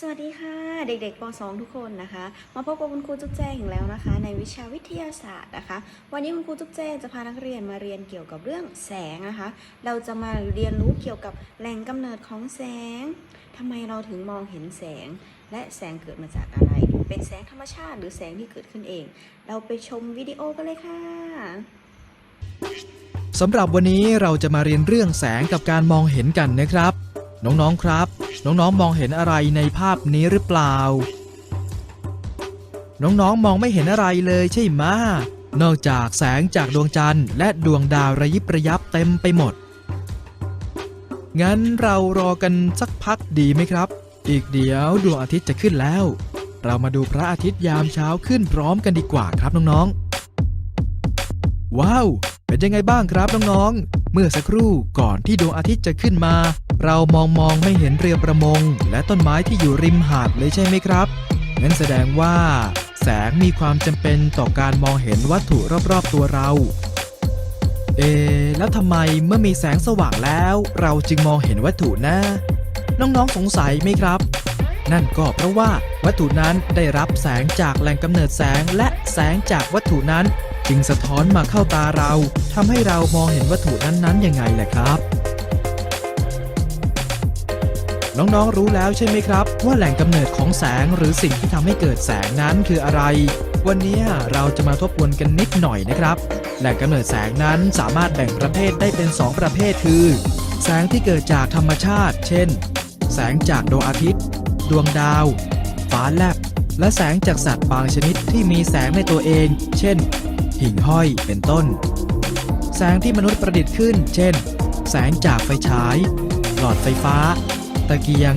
สวัสดีค่ะ เด็กๆป .2 ทุกคนนะคะ มาพบกับคุณครูจุ๊บแจ้งอีกแล้วนะคะ ในวิชาวิทยาศาสตร์นะคะ วันนี้คุณครูจุ๊บแจ้งจะพานักเรียนมาเรียนเกี่ยวกับเรื่องแสงนะคะ เราจะมาเรียนรู้เกี่ยวกับแหล่งกำเนิดของแสงทำไมเราถึงมองเห็นแสง และแสงเกิดมาจากอะไร เป็นแสงธรรมชาติหรือแสงที่เกิดขึ้นเอง เราไปชมวิดีโอกันเลยค่ะสำหรับวันนี้เราจะมาเรียนเรื่องแสงกับการมองเห็นกันนะครับ น้องๆครับ น้องๆมองเห็นอะไรในภาพนี้หรือเปล่า น้องๆมองไม่เห็นอะไรเลยใช่ไหมนอกจากแสงจากดวงจันทร์และดวงดาวระยิบระยับเต็มไปหมด งั้นเรารอกันสักพักดีไหมครับ อีกเดี๋ยวดวงอาทิตย์จะขึ้นแล้ว เรามาดูพระอาทิตย์ยามเช้าขึ้นพร้อมกันดีกว่าครับน้องๆ ว้าว เป็นยังไงบ้างครับน้องๆ เมื่อสักครู่ก่อนที่ดวงอาทิตย์จะขึ้นมา เรามองมองไม่เห็นเรือประมง และต้นไม้ที่อยู่ริมหาดเลยใช่ไหมครับงั้นแสดงว่า แสงมีความจำเป็นต่อการมองเห็นวัตถุรอบๆตัวเรา เอ แล้วทำไมเมื่อมีแสงสว่างแล้ว เราจึงมองเห็นวัตถุนะ น้องๆสงสัยไหมครับ นั่นก็เพราะว่าวัตถุนั้นได้รับแสงจากแหล่งกำเนิดแสงและแสงจากวัตถุนั้น จึงสะท้อนมาเข้าตาเราทำให้เรามองเห็นวัตถุนั้นๆยังไงแหละครับ น้องๆรู้แล้วใช่ไหมครับ ว่าแหล่งกำเนิดของแสงหรือสิ่งที่ทำให้เกิดแสงนั้นคืออะไร วันนี้เราจะมาทบทวนกันนิดหน่อยนะครับ แหล่งกำเนิดแสงนั้นสามารถแบ่งประเภทได้เป็น 2 ประเภทคือ แสงที่เกิดจากธรรมชาติ เช่น แสงจากดวงอาทิตย์ ดวงดาว ฟ้าแลบ และแสงจากสัตว์บางชนิดที่มีแสงในตัวเอง เช่น หิ่งห้อยเป็นต้น แสงที่มนุษย์ประดิษฐ์ขึ้น เช่น แสงจากไฟฉาย หลอดไฟฟ้า ตะเกียง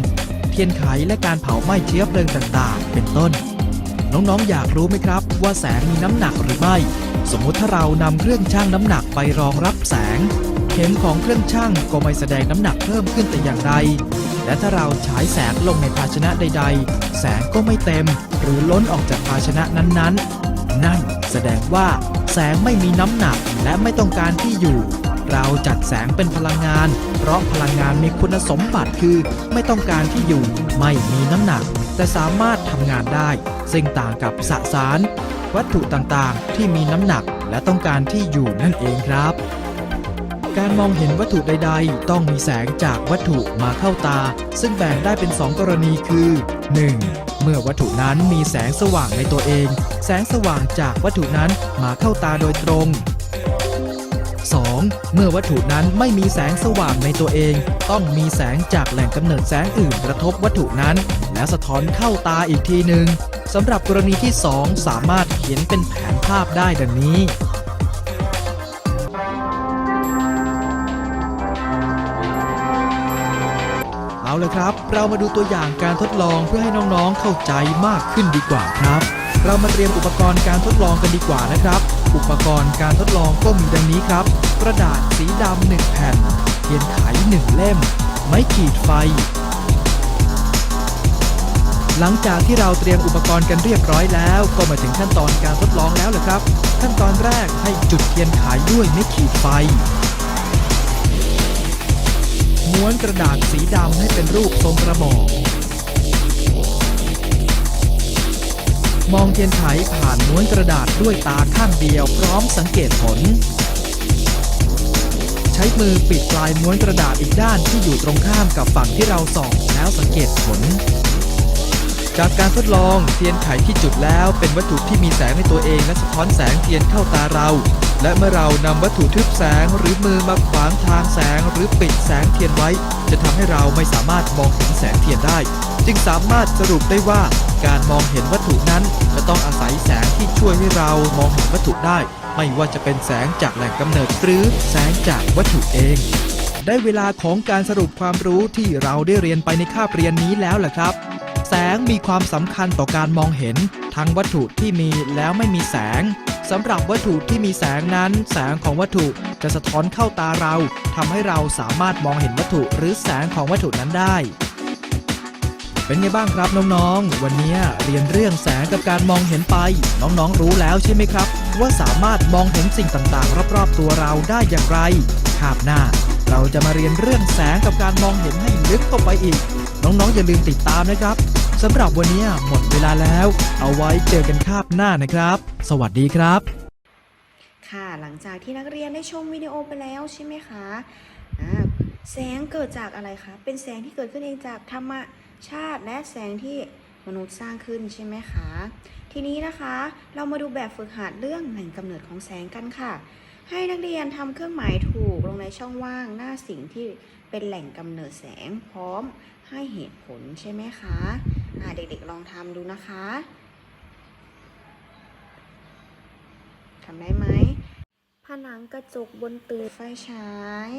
เทียนไขและการเผาไหม้เชื้อเพลิงต่างๆ เป็นต้น น้องๆ อยากรู้ไหมครับ ว่าแสงมีน้ำหนักหรือไม่ สมมุติถ้าเรานำเครื่องชั่งน้ำหนักไปรองรับแสง เข็มของเครื่องชั่งก็ไม่แสดงน้ำหนักเพิ่มขึ้นแต่อย่างใดและถ้าเราฉายแสงลงในภาชนะใด ๆ แสงก็ไม่เต็ม หรือล้นออกจากภาชนะนั้นๆ นั่นแสดงว่าแสงไม่มีน้ำหนักและไม่ต้องการที่อยู่ เราจัดแสงเป็นพลังงาน เพราะพลังงานมีคุณสมบัติคือ ไม่ต้องการที่อยู่ไม่มีน้ำหนัก แต่สามารถทำงานได้ ซึ่งต่างกับสสาร วัตถุต่างๆ ที่มีน้ำหนักและต้องการที่อยู่นั่นเองครับ การมองเห็นวัตถุใด ๆ ต้องมีแสงจากวัตถุมาเข้าตา ซึ่งแบ่งได้เป็น 2 กรณีคือ 1. เมื่อวัตถุนั้นมีแสงสว่างในตัวเอง แสงสว่างจากวัตถุนั้นมาเข้าตาโดยตรง 2. เมื่อวัตถุนั้นไม่มีแสงสว่างในตัวเอง ต้องมีแสงจากแหล่งกำเนิดแสงอื่นกระทบวัตถุนั้น แล้วสะท้อนเข้าตาอีกทีหนึ่งสำหรับกรณีที่ 2 สามารถเขียนเป็นแผนภาพได้ดังนี้เอาเลยครับ เรามาดูตัวอย่างการทดลองเพื่อให้น้องๆเข้าใจมากขึ้นดีกว่าครับ เรามาเตรียมอุปกรณ์การทดลองกันดีกว่านะครับ อุปกรณ์การทดลองก็มีดังนี้ครับ กระดาษสีดำหนึ่งแผ่นเทียนไขหนึ่งเล่ม ไม้ขีดไฟ หลังจากที่เราเตรียมอุปกรณ์กันเรียบร้อยแล้ว ก็มาถึงขั้นตอนการทดลองแล้วแหละครับ ขั้นตอนแรกให้จุดเทียนไขด้วยไม้ขีดไฟม้วนกระดาษสีดำให้เป็นรูปทรงกระบอก มองเทียนไขผ่านม้วนกระดาษด้วยตาข้างเดียวพร้อมสังเกตผล ใช้มือปิดปลายม้วนกระดาษอีกด้านที่อยู่ตรงข้ามกับฝั่งที่เราส่องแล้วสังเกตผล จากการทดลองเทียนไขที่จุดแล้วเป็นวัตถุที่มีแสงในตัวเองและสะท้อนแสงเทียนเข้าตาเรา และเมื่อเรานำวัตถุทึบแสงหรือมือมาขวางทางแสงหรือปิดแสงเทียนไว้ จะทำให้เราไม่สามารถมองเห็นแสงเทียนได้ จึงสามารถสรุปได้ว่าการมองเห็นวัตถุนั้นจะต้องอาศัยแสงที่ช่วยให้เรามองเห็นวัตถุได้ ไม่ว่าจะเป็นแสงจากแหล่งกำเนิดหรือแสงจากวัตถุเอง ได้เวลาของการสรุปความรู้ที่เราได้เรียนไปในคาบเรียนนี้แล้วแหละครับ แสงมีความสำคัญต่อการมองเห็น ทั้งวัตถุที่มีแล้วไม่มีแสงสำหรับวัตถุที่มีแสงนั้น แสงของวัตถุจะสะท้อนเข้าตาเราทำให้เราสามารถมองเห็นวัตถุหรือแสงของวัตถุนั้นได้ เป็นไงบ้างครับน้องๆ วันนี้เรียนเรื่องแสงกับการมองเห็นไป น้องๆ รู้แล้วใช่ไหมครับ ว่าสามารถมองเห็นสิ่งต่างๆ รอบๆ ตัวเราได้อย่างไรคาบหน้า เราจะมาเรียนเรื่องแสงกับการมองเห็นให้ลึกเข้าไปอีก น้องๆ อย่าลืมติดตามนะครับสำหรับวันนี้หมดเวลาแล้ว เอาไว้เจอกันคาบหน้านะครับ สวัสดีครับ ค่ะหลังจากที่นักเรียนได้ชมวิดีโอไปแล้วใช่ไหมคะแสงเกิดจากอะไรคะเป็นแสงที่เกิดขึ้นเองจากธรรมะ ชาติและแสงที่มนุษย์สร้างขึ้นใช่ไหมคะ ทีนี้นะคะเรามาดูแบบฝึกหัดเรื่องแหล่งกำเนิดของแสงกันค่ะ ให้นักเรียนทำเครื่องหมายถูกลงในช่องว่างหน้าสิ่งที่เป็นแหล่งกำเนิดแสงพร้อมให้เหตุผลใช่ไหมคะอ่าเด็กๆลองทำดูนะคะทำได้ไหมผนังกระจกบนตึกไฟฉาย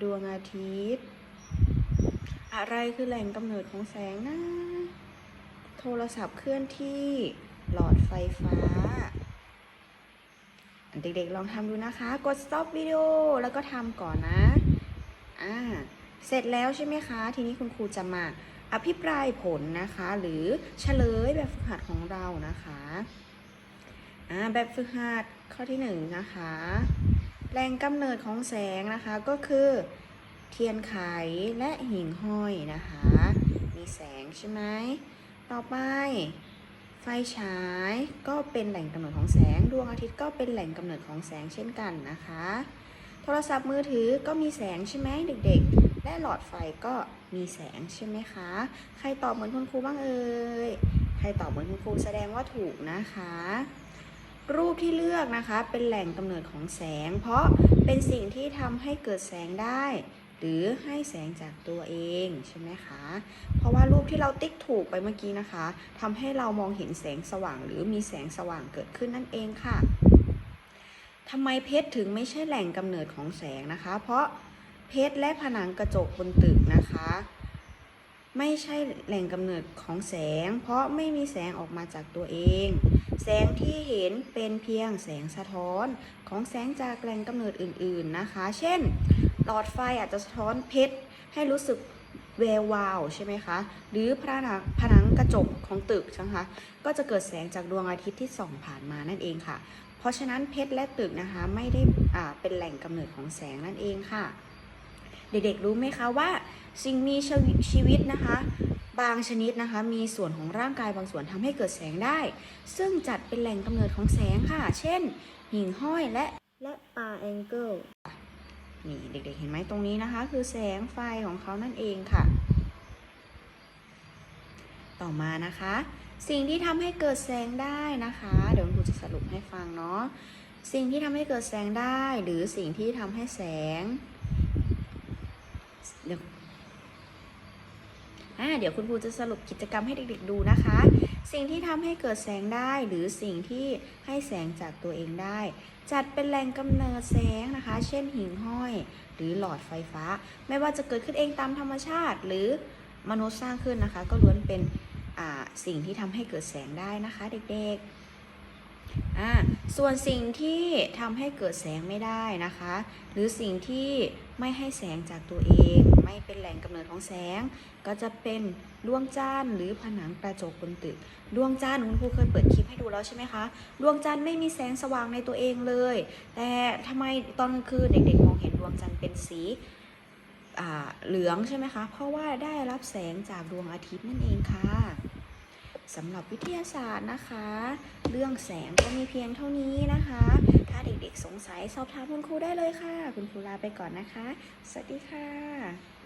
ดวงอาทิตย์ อะไรคือแหล่งกำเนิดของแสงนะ โทรศัพท์เคลื่อนที่หลอดไฟฟ้า เด็กๆลองทำดูนะคะ กด stop วิดีโอแล้วก็ทำก่อนนะ อ่า เสร็จแล้วใช่ไหมคะ ทีนี้คุณครูจะมาอภิปรายผลนะคะ หรือเฉลยแบบฝึกหัดของเรานะคะ อ่า แบบฝึกหัดข้อที่หนึ่งนะคะแหล่งกำเนิดของแสงนะคะก็คือ เทียนไขและหิ่งห้อยนะคะ มีแสงใช่ไหมต่อไป ไฟฉายก็เป็นแหล่งกำเนิดของแสง ดวงอาทิตย์ก็เป็นแหล่งกำเนิดของแสงเช่นกันนะคะ โทรศัพท์มือถือก็มีแสงใช่ไหมเด็กๆ และหลอดไฟก็มีแสงใช่ไหมคะ ใครตอบเหมือนคุณครูบ้างเอ่ย ใครตอบเหมือนคุณครูแสดงว่าถูกนะคะรูปที่เลือกนะคะเป็นแหล่งกำเนิดของแสง เพราะเป็นสิ่งที่ทำให้เกิดแสงได้ หรือให้แสงจากตัวเองใช่ไหมคะ เพราะว่ารูปที่เราติ๊กถูกไปเมื่อกี้นะคะทำให้เรามองเห็นแสงสว่าง หรือมีแสงสว่างเกิดขึ้นนั่นเองค่ะทำไมเพชรถึงไม่ใช่แหล่งกำเนิดของแสงนะคะ เพราะเพชรและผนังกระจกบนตึกนะคะ ไม่ใช่แหล่งกำเนิดของแสง เพราะไม่มีแสงออกมาจากตัวเอง แสงที่เห็นเป็นเพียงแสงสะท้อนของแสงจากแหล่งกำเนิดอื่นๆนะคะ เช่น หลอดไฟอาจจะสะท้อนเพชรให้รู้สึกแวววาวใช่ไหมคะ หรือผนังผนังกระจกของตึกใช่ไหมคะ ก็จะเกิดแสงจากดวงอาทิตย์ที่ส่องผ่านมานั่นเองค่ะ เพราะฉะนั้นเพชรและตึกนะคะไม่ได้อ่าเป็นแหล่งกำเนิดของแสงนั่นเองค่ะ เด็กๆรู้ไหมคะว่าสิ่งมีชีวิตชีวิตนะคะ บางชนิดนะคะ มีส่วนของร่างกายบางส่วนทำให้เกิดแสงได้ ซึ่งจัดเป็นแหล่งกำเนิดของแสงค่ะ เช่น หิ่งห้อยและและปลาแองเกิล นี่เด็กๆเห็นไหมตรงนี้นะคะ คือแสงไฟของเขานั่นเองค่ะ ต่อมานะคะ สิ่งที่ทำให้เกิดแสงได้นะคะ เดี๋ยวคุณครูจะสรุปให้ฟังเนาะสิ่งที่ทำให้เกิดแสงได้ หรือสิ่งที่ทำให้แสงเดี๋ยวอ่าเดี๋ยวคุณครูจะสรุปกิจกรรมให้เด็กๆดูนะคะ สิ่งที่ทำให้เกิดแสงได้ หรือสิ่งที่ให้แสงจากตัวเองได้ จัดเป็นแหล่งกำเนิดแสงนะคะ เช่นหิ่งห้อย หรือหลอดไฟฟ้า ไม่ว่าจะเกิดขึ้นเองตามธรรมชาติ หรือมนุษย์สร้างขึ้นนะคะ ก็ล้วนเป็นสิ่งที่ทำให้เกิดแสงได้นะคะ เด็กๆ ส่วนสิ่งที่ทำให้เกิดแสงไม่ได้นะคะ หรือสิ่งที่ไม่ให้แสงจากตัวเอง ไม่เป็นแหล่งกำเนิดของแสง ก็จะเป็นดวงจันทร์หรือผนังกระจกบนตึกดวงจันทร์คุณครูเคยเปิดคลิปให้ดูแล้วใช่ไหมคะดวงจันทร์ไม่มีแสงสว่างในตัวเองเลย แต่ทำไมตอนกลางคืนเด็กๆมองเห็นดวงจันทร์เป็นสีอ่าเหลืองใช่ไหมคะ เพราะว่าได้รับแสงจากดวงอาทิตย์นั่นเองค่ะ สำหรับวิทยาศาสตร์นะคะ เรื่องแสงก็มีเพียงเท่านี้นะคะ ถ้าเด็กๆสงสัยสอบถามคุณครูได้เลยค่ะ คุณครูลาไปก่อนนะคะ สวัสดีค่ะ